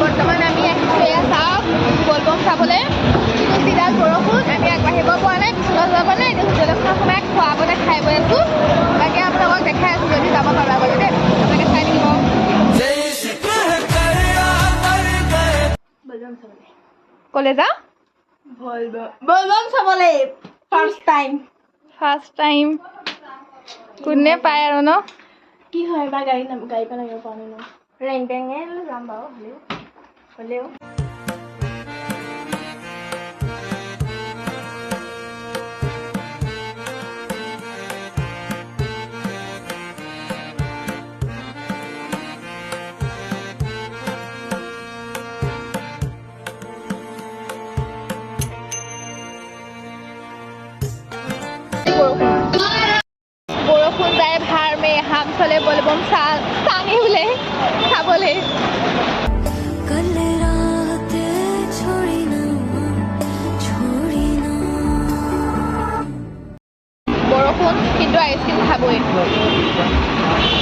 বৰ্তমান আমি আহিছোঁ এয়া চাওক বলবম চাবলৈ। কিন্তু চিৰাজ বৰষুণ আমি আগবাঢ়িব পৰা নাই। পিছলৈ যাব নাই এতিয়া হোটেলখনত সোমাই খোৱা বোৱা খাই বৈ আছোঁ। বাকী আপোনালোকক দেখাই আছোঁ যদি যাব পাৰোঁ আগলৈ দেই আপোনালোকে চাই থাকিব। ক'লে যাওঁ বলবম চাবলৈ। ফাৰ্ষ্ট টাইম ফাৰ্ষ্ট টাইম কোনে পায় আৰু ন? কি হয় বা গাড়ী নাম গাড়ী পৰা নামিব পৰা নাই ন? ৰেং টেঙে যাম বাৰু হ'লেও হ'লেও। বৰষুণ যায় ভাৰ মে হাম চলে বলবম চা চাঙে বোলে খাবলৈ heavily.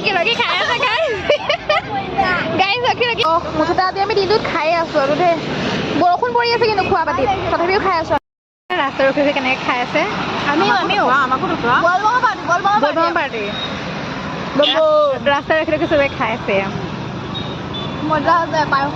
ৰখি ৰখি খাই আছে গাই গাই ৰখি ৰখি মুঠতে আজি আমি দিনটোত খাই আছো আৰু দেই। বৰষুণ পৰি আছে কিন্তু খোৱা পাতিত তথাপিও খাই আছো ৰাস্তাত ৰখি ৰখি কেনেকে খাই আছে? আমিও আমিও। আমাকো পাৰ্টি ৰাস্তাত ৰখি ৰখি চবে খাই আছে। মজা আছে পায়স